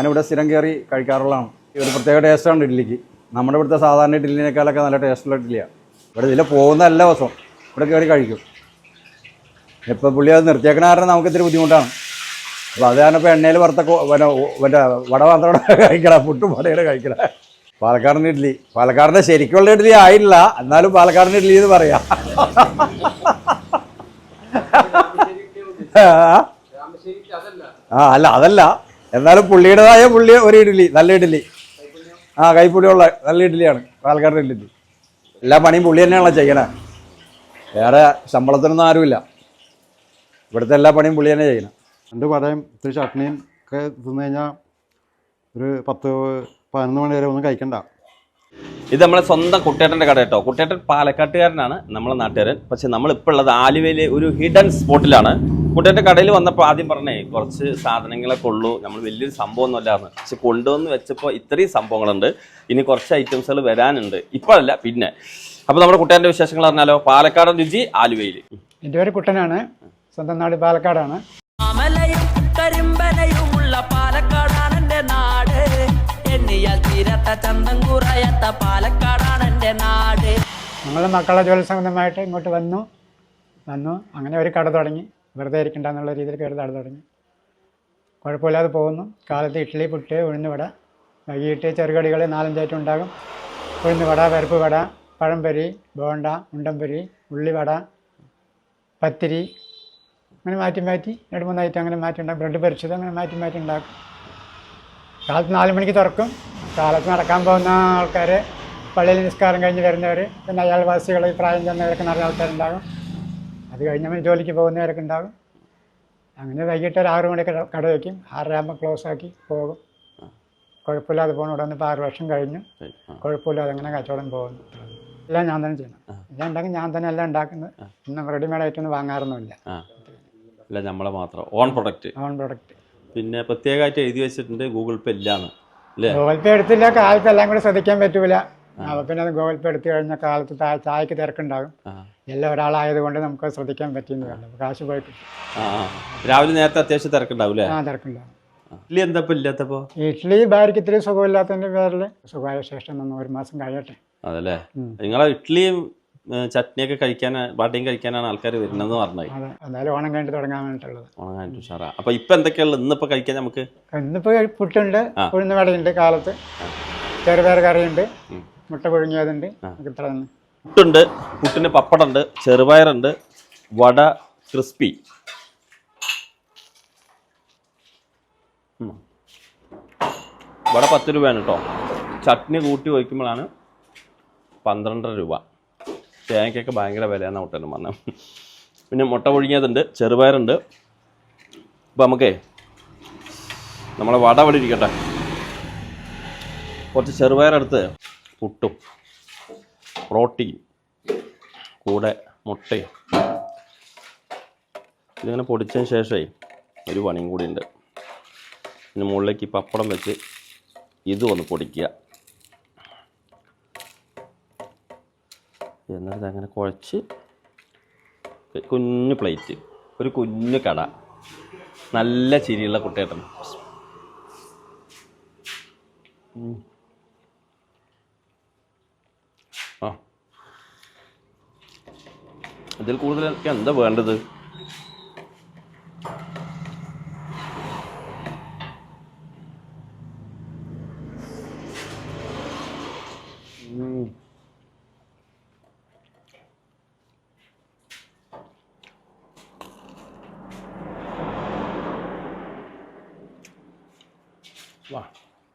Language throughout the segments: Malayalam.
ഞാനിവിടെ സ്ഥിരം കയറി കഴിക്കാറുള്ളതാണ്. ഒരു പ്രത്യേക ടേസ്റ്റാണ് ഇഡ്ഡലിക്ക് നമ്മുടെ ഇവിടുത്തെ സാധാരണ ഇഡ്ഡലിനേക്കാളൊക്കെ നല്ല ടേസ്റ്റുള്ള ഇഡ്ഡലിയാണ് ഇവിടെ ഇതിൽ പോകുന്ന എല്ലാ ദിവസവും ഇവിടെ കയറി കഴിക്കും. ഇപ്പോൾ പുള്ളി അത് നിർത്തിയേക്കണ കാരണം നമുക്ക് ബുദ്ധിമുട്ടാണ്. അപ്പോൾ അത് കാരണം ഇപ്പോൾ എണ്ണയിൽ വറുത്ത മറ്റേ വട മാത്രം കഴിക്കണം പുട്ട് വടയുടെ കഴിക്കണം. പാലക്കാടൻ ഇഡ്ഡലി പാലക്കാടിന്റെ ശരിക്കുള്ള ഇഡ്ഡലി ആയില്ല. എന്നാലും പാലക്കാടൻ ഇഡ്ഡലി എന്ന് പറയാം? ആ അല്ല അതല്ല. എന്നാലും പുള്ളിയുടേതായ പുള്ളി ഒരു ഇഡ്ഡലി നല്ല ഇഡ്ഡലി. ആ കൈപ്പുള്ളിയുള്ള നല്ല ഇഡ്ഡലിയാണ് പാലക്കാട് ഇഡ്ഡലി. എല്ലാ പണിയും പുള്ളി തന്നെയാണല്ലോ ചെയ്യണേ. വേറെ ശമ്പളത്തിനൊന്നും ആരുമില്ല. ഇവിടുത്തെ എല്ലാ പണിയും പുള്ളി തന്നെ ചെയ്യണം. രണ്ട് വടയും ഇത്തിരി ചട്നിയും ഒക്കെ തിന്നു കഴിഞ്ഞാൽ ഒരു പത്ത് പതിനൊന്ന് മണി വരെ ഒന്നും കഴിക്കണ്ട. ഇത് നമ്മളെ സ്വന്തം കുട്ടേട്ടന്റെ കട കേട്ടോ. കുട്ടേട്ടൻ പാലക്കാട്ടുകാരനാണ് നമ്മളെ നാട്ടുകാരൻ. പക്ഷെ നമ്മളിപ്പോൾ ഉള്ളത് ആലുവയിലെ ഒരു ഹിഡൻ സ്പോട്ടിലാണ് കുട്ടേട്ടൻ കടയിൽ വന്നപ്പോൾ ആദ്യം പറഞ്ഞേ കുറച്ച് സാധനങ്ങളെ ഉള്ളൂ നമ്മൾ വലിയൊരു സംഭവം ഒന്നുമല്ലാന്ന് പക്ഷെ കൊണ്ടുവന്ന് വെച്ചപ്പോൾ ഇത്രയും സംഭവങ്ങളുണ്ട്. ഇനി കുറച്ച് ഐറ്റംസുകൾ വരാനുണ്ട്. ഇപ്പോഴല്ല പിന്നെ. അപ്പോൾ നമ്മുടെ കുട്ടേന്റെ വിശേഷങ്ങൾ പറഞ്ഞാലോ? പാലക്കാടൻ രുചി ആലുവയിൽ. എന്റെ പേര് കുട്ടനാണ്. സ്വന്തം നാട് പാലക്കാടാണ്. അമലയും കരിമ്പനയുമുള്ള പാലക്കാടാണ് എന്റെ നാട്. എണ്ണിയാൽ തീരത്ത ചന്തം കുറയത്ത പാലക്കാടാണ് എന്റെ നാട്. ഞങ്ങൾ മക്കളെ ജോലി സംബന്ധമായിട്ട് ഇങ്ങോട്ട് വന്നു. വന്നു. അങ്ങനെ ഒരു കട തുടങ്ങി. വെറുതെ ഇരിക്കണ്ട എന്നുള്ള രീതിയിൽ കയറി കട തുടങ്ങി. കുഴപ്പമില്ലാതെ പോകുന്നു. കാലത്ത് ഇഡ്ഡലി പുട്ട് ഉഴുന്നുവട വൈകിട്ട് ചെറുകടികൾ നാലഞ്ചായിട്ട് ഉണ്ടാകും. ഉഴുന്നുവട പരിപ്പ് വട പഴംപൊരി ബോണ്ട ഉണ്ടംപൊരി ഉള്ളിവട പത്തിരി അങ്ങനെ മാറ്റി മാറ്റി രണ്ട് മൂന്ന് ഐറ്റം അങ്ങനെ മാറ്റി ഉണ്ടാക്കും. ബ്രെഡ് പൊരിച്ചത് അങ്ങനെ മാറ്റി മാറ്റി ഉണ്ടാക്കും. കാലത്ത് നാല് മണിക്ക് തുറക്കും. കാലത്ത് നടക്കാൻ പോകുന്ന ആൾക്കാർ പള്ളിയിൽ നിസ്കാരം കഴിഞ്ഞ് വരുന്നവർ പിന്നെ അയാൾവാസികൾ പ്രായം ചെന്നവരൊക്കെ നിറയെ ആൾക്കാരുണ്ടാകും. അത് കഴിഞ്ഞ് ജോലിക്ക് പോകുന്നവരൊക്കെ ഉണ്ടാകും. അങ്ങനെ വൈകിട്ട് ഒരു ആറ് മണിക്ക് കട- വയ്ക്കും. ആറര ആകുമ്പോൾ ക്ലോസ് ആക്കി പോകും. കുഴപ്പമില്ലാതെ പോകണം ഇവിടെ വന്നിപ്പോൾ ആറ് വർഷം കഴിഞ്ഞു. കുഴപ്പമില്ലാതെ അങ്ങനെ കച്ചവടം പോകുന്നു. എല്ലാം ഞാൻ തന്നെ ചെയ്യണം. എല്ലാം ഉണ്ടെങ്കിൽ ഞാൻ തന്നെ എല്ലാം ഉണ്ടാക്കുന്നത്. ഒന്നും റെഡിമെയ്ഡ് ആയിട്ടൊന്നും വാങ്ങാറൊന്നുമില്ല. അല്ല നമ്മളെ മാത്രം. ഓൺ പ്രൊഡക്റ്റ് ഓൺ പ്രൊഡക്റ്റ് പിന്നെ പ്രത്യേകമായിട്ട് എഴുതി വെച്ചിട്ടുണ്ട് ഗൂഗിൾ പേ ഇല്ലാന്ന് ഗൂഗിൾ പേ എടുത്തില്ല കാലത്ത് എല്ലാം കൂടെ ശ്രദ്ധിക്കാൻ പറ്റൂല. അപ്പോൾ പിന്നെ അത് ഗൂഗിൾ പേ എടുത്തു കഴിഞ്ഞ കാലത്ത് ചായക്ക് തിരക്കുണ്ടാകും. എല്ലാം ഒരാളായതുകൊണ്ട് നമുക്ക് ശ്രദ്ധിക്കാൻ പറ്റിയെന്ന് പറഞ്ഞു. കാശ് പോയി ആ ആ. രാവിലെ നേരത്തെ അത്യാവശ്യം തിരക്കുണ്ടാവും അല്ലേ? ആ തിരക്കുണ്ടാകും ഇഡ്ഡലി എന്താ ഇല്ലാത്തപ്പോ? ഇഡ്ഡലി ഭാര്യയ്ക്ക് ഇത്തിരി സുഖമില്ലാത്തതിന്റെ പേരിൽ സുഖമായ ശേഷം നമ്മൾ ഒരു മാസം കഴിയട്ടെ. അതല്ലേ. നിങ്ങളെ ഇഡ്ഡലിയും ചട്നിയൊക്കെ കഴിക്കാൻ വടയും കഴിക്കാനാണ് ആൾക്കാർ വരുന്നതെന്ന് പറഞ്ഞത് എന്തായാലും ഓണം കഴിഞ്ഞിട്ട് തുടങ്ങാൻ വേണ്ടിയിട്ടുള്ളത്. ഉഷാറാ. അപ്പൊ ഇപ്പൊ എന്തൊക്കെയുള്ളത്? ഇന്നിപ്പോ കഴിക്കാൻ നമുക്ക്? ഇന്നിപ്പോ പുട്ടുണ്ട്. ഉഴുന്ന് വടയുണ്ട് കാലത്ത്. ചെറുപയർ കറിയുണ്ട്. മുട്ട പുഴുങ്ങിയതുണ്ട്. പുട്ടുണ്ട് പുട്ടിന് പപ്പടുണ്ട് ചെറുപയറുണ്ട് വട ക്രിസ്പി. വട പത്ത് രൂപയാണ് കേട്ടോ ചട്നി കൂട്ടി ഒഴിക്കുമ്പോഴാണ് പന്ത്രണ്ടര രൂപ. തേങ്ങയ്ക്കൊക്കെ ഭയങ്കര വിലയാണ് മുട്ടനും പറഞ്ഞത്. പിന്നെ മുട്ട പുഴുങ്ങിയതുണ്ട് ചെറുപയറുണ്ട്. അപ്പോൾ നമുക്കേ നമ്മളെ വട ഇവിടെ ഇരിക്കട്ടെ. കുറച്ച് ചെറുപയറെടുത്ത് പുട്ടും പ്രോട്ടീൻ കൂടെ മുട്ടയും. ഇതിങ്ങനെ പൊടിച്ചതിന് ശേഷമേ ഒരു പണിയും കൂടി ഉണ്ട് ഇതിന് മുകളിലേക്ക് പപ്പടം വെച്ച് ഇത് ഒന്ന് പൊടിക്കുക. എന്നിട്ട് അങ്ങനെ കുഴച്ച് കുഞ്ഞു പ്ലേറ്റ് ഒരു കുഞ്ഞു കട. നല്ല ചിരിയുള്ള കുട്ടിയേട്ടൻ ഉം. ആ ഇതിൽ കൂടുതൽ എനിക്ക് എന്താ വേണ്ടത്.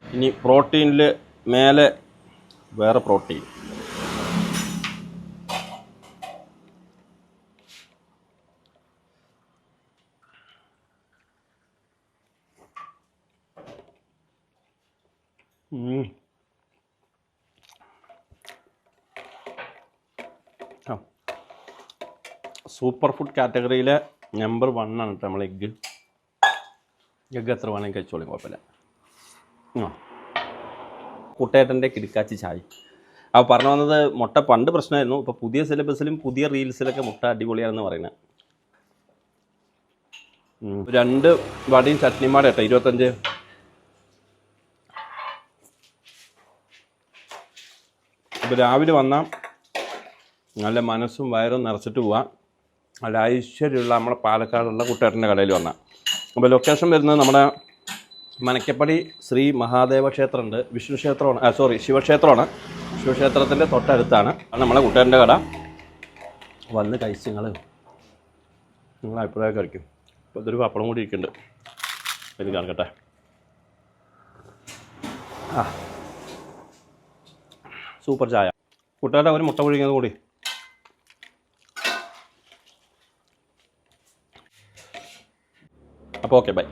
ഇനി പ്രോട്ടീനിൽ മേലെ വേറെ പ്രോട്ടീൻ. സൂപ്പർ ഫുഡ് കാറ്റഗറിയിലെ നമ്പർ വൺ ആണ് കേട്ടോ നമ്മൾ എഗ്ഗ്. എഗ്ഗ് എത്ര വേണമെങ്കിൽ കഴിച്ചോളി കുഴപ്പമില്ല. ആ. കുട്ടേട്ടന്റെ കിടക്കാച്ചി ചായ. അപ്പോൾ പറഞ്ഞു വന്നത് മുട്ട പണ്ട് പ്രശ്നമായിരുന്നു. ഇപ്പോൾ പുതിയ സിലബസിലും പുതിയ റീൽസിലൊക്കെ മുട്ട അടിപൊളിയാണെന്ന് പറയുന്നത്. രണ്ട് വടിയും ചട്നിയും മാട കേട്ടോ ഇരുപത്തഞ്ച്. ഇപ്പോൾ രാവിലെ വന്നാൽ നല്ല മനസ്സും വയറും നിറച്ചിട്ട് പോവാം. നല്ല ഐശ്വര്യമുള്ള നമ്മുടെ പാലക്കാടുള്ള കുട്ടേട്ടന്റെ കടയിൽ വന്നാൽ അപ്പോൾ ലൊക്കേഷൻ വരുന്നത് നമ്മുടെ മനക്കപ്പടി ശ്രീ മഹാദേവ ക്ഷേത്രമുണ്ട്. വിഷ്ണു ക്ഷേത്രമാണ്. സോറി ശിവക്ഷേത്രമാണ്. ശിവക്ഷേത്രത്തിന്റെ തൊട്ടടുത്താണ്. അത് നമ്മളെ കുട്ടേന്റെ കട. വന്ന് കഴിച്ച് നിങ്ങൾ നിങ്ങൾ അഭിപ്രായം കഴിക്കും അപ്പോൾ ഇതൊരു പപ്പടം കൂടി ഇരിക്കുന്നുണ്ട്. ഇത് കാണിക്കട്ടെ. ആ. സൂപ്പർ ചായ. കൂട്ടുകാരുടെ ഒരു മുട്ട പുഴുങ്ങിയത് കൂടി. അപ്പോൾ ഓക്കെ ബൈ